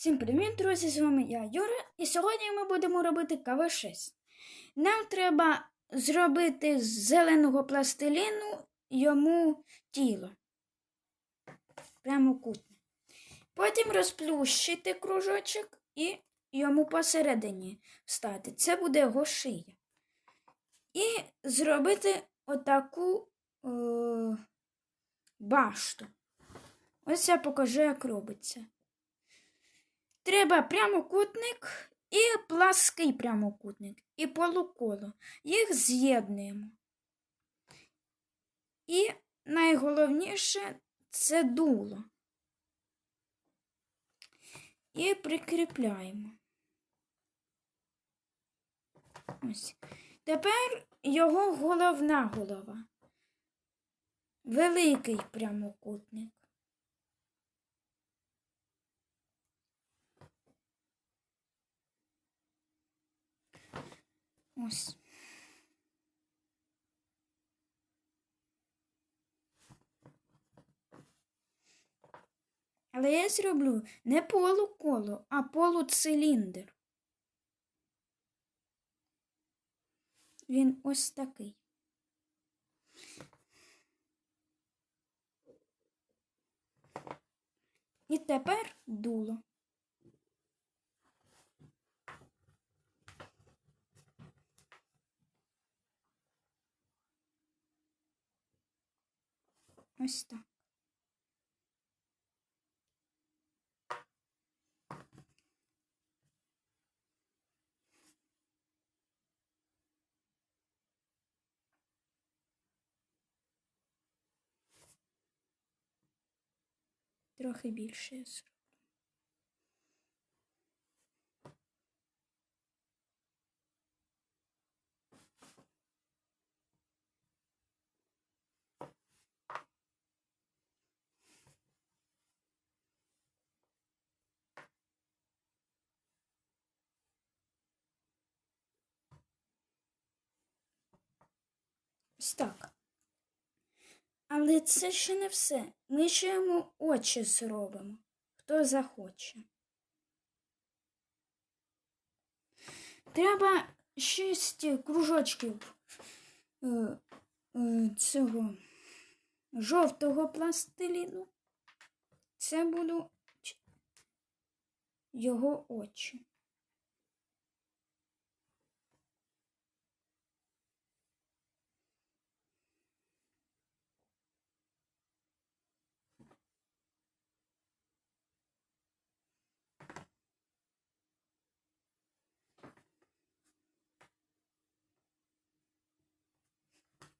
Всім привіт, друзі! З вами я Юра, і сьогодні ми будемо робити КВ6. Нам треба зробити з зеленого пластиліну йому тіло. Прямокутне. Потім розплющити кружочок і йому посередині встати. Це буде його шия. І зробити отаку е, башту. Ось я покажу, як робиться. Треба прямокутник і плаский прямокутник, і полуколо. Їх з'єднуємо. І найголовніше це дуло. І прикріпляємо. Ось. Тепер його головна голова. Великий прямокутник. Ось. Але я зроблю не полуколо, а полуциліндр. Він ось такий. І тепер дуло. Ось так. Трохи більше я зроблю. Ось так. Але це ще не все. Ми ще йому очі зробимо, хто захоче. Треба шість кружочків е, е, цього жовтого пластиліну. Це будуть його очі.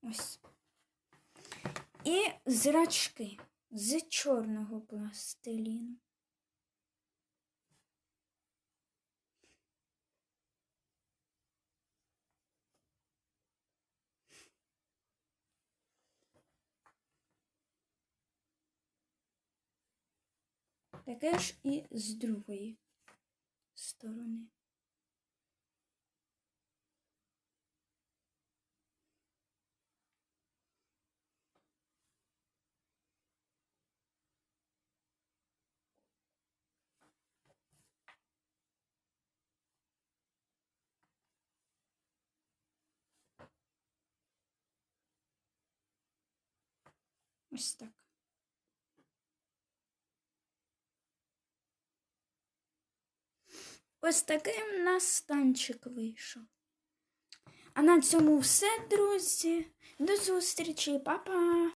Ось. І зрачки з чорного пластиліну. Таке ж і з другої сторони. Ось так. Ось такий у нас станчик вийшов. А на цьому все, друзі. До зустрічі, Па-па!